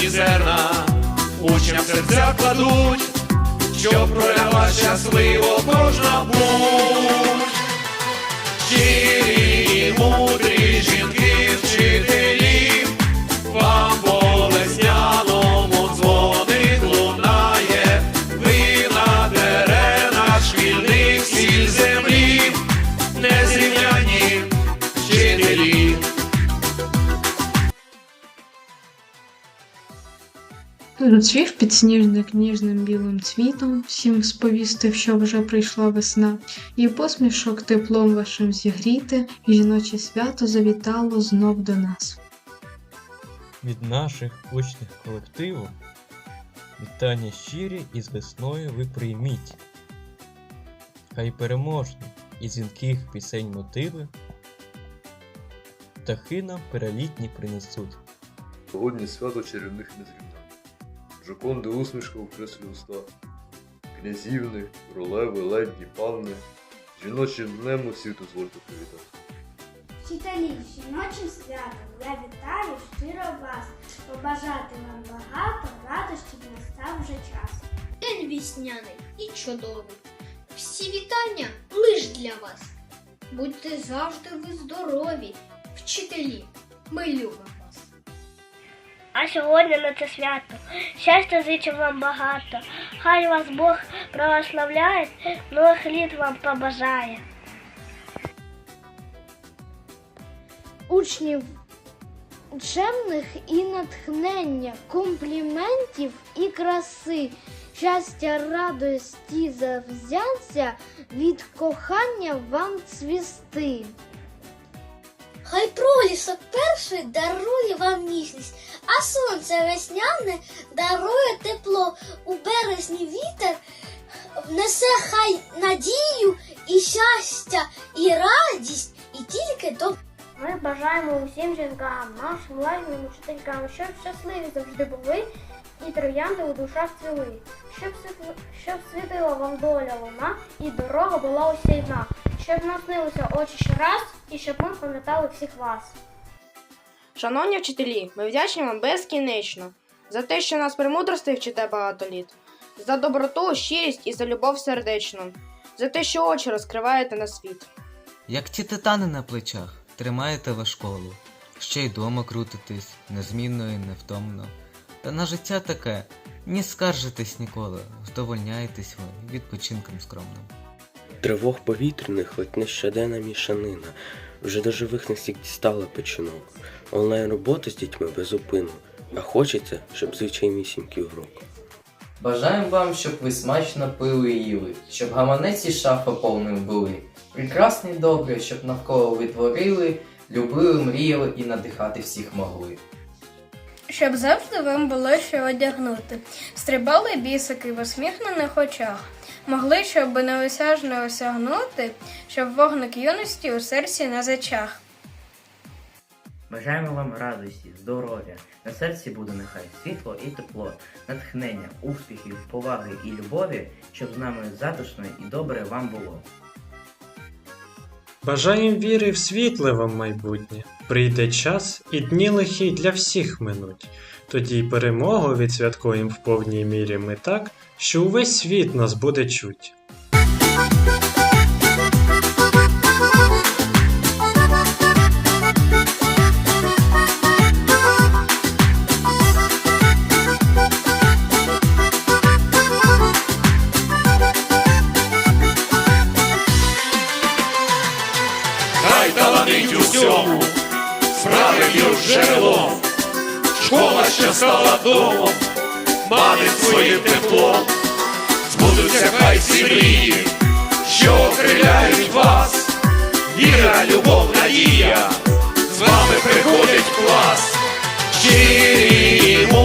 і зерна, учням серця кладуть, щоб проляла щасливо кожна путь. Щирі йому Розцвів підсніжник ніжним білим цвітом, всім сповістив, що вже прийшла весна, і посмішок теплом вашим зігріти, і жіноче свято завітало знов до нас. від наших учнів колективу. Вітання щирі і з весною ви прийміть. Хай переможні і дзвінких пісень мотиви птахи нам перелітні принесуть. Сьогодні свято чарівних незрівнянь. Жоконди усмішка у креслі уста. Князівни, королеви, леді, панни. Жіночим днем усіх дозвольте привітати. Вчителі, з жіночим святом я вітаю щиро вас. Побажати вам багато радощів настав вже час. День вісняний і чудовий. Всі вітання лиш для вас. Будьте завжди ви здорові, вчителі. Ми любимо. А сьогодні на це свято. Щастя зичу вам багато. Хай вас Бог благословляє, нових літ вам побажає. учнів чемних і натхнення, компліментів і краси, щастя, радості завзяття, від кохання вам цвісти. Хай пролісок перший дарує вам ніжність, а сонце весняне дарує тепло. У березні вітер внесе хай надію і щастя, і радість, і тільки до Ми бажаємо усім жінкам, нашим лагідним учителькам, щоб щасливі завжди були і троянди у душах цвіли, щоб, щоб світила вам доля луна і дорога була усійна, щоб наснилися очі ще раз і щоб ми пам'ятали всіх вас. Шановні вчителі, ми вдячні вам безкінечно за те, що нас премудрости вчите багато літ, за доброту, щирість і за любов сердечну, за те, що очі розкриваєте на світ. Як ті титани на плечах, тримаєте ви школу, ще й дома крутитесь, незмінно і невтомно. Та на життя таке, ні скаржитесь ніколи, вдовольняєтесь ви відпочинком скромним. Тривог повітряних ледь не щоденна мішанина. Вже до живих не стільки дістала печінок. Онлайн робота з дітьми безупину, а хочеться, щоб звичайнісінький урок. Бажаємо вам, щоб ви смачно пили і їли, щоб гаманець і шафа повним були. Прекрасно і добре, щоб навколо ви творили, любили, мріяли і надихати всіх могли. Щоб завжди вам було що одягнути. Стрибали бісики в усміхнених очах. Могли, щоб неосяжно осягнути, щоб вогник юності у серці на зачах. Бажаємо вам радості, здоров'я. На серці буде нехай світло і тепло, натхнення, успіхів, поваги і любові, щоб з нами затишно і добре вам було. Бажаєм віри в світле вам майбутнє. Прийде час, і дні лихі для всіх минуть. Тоді перемогу відсвяткуєм в повній мірі ми так, що увесь світ нас буде чуть. Хай таланить усьому, справи джерелом, школа що стала домом, манить своє тепло. збудуться хай всі мрії, що окриляють вас, віра, любов, надія, з вами приходять клас. Чирімо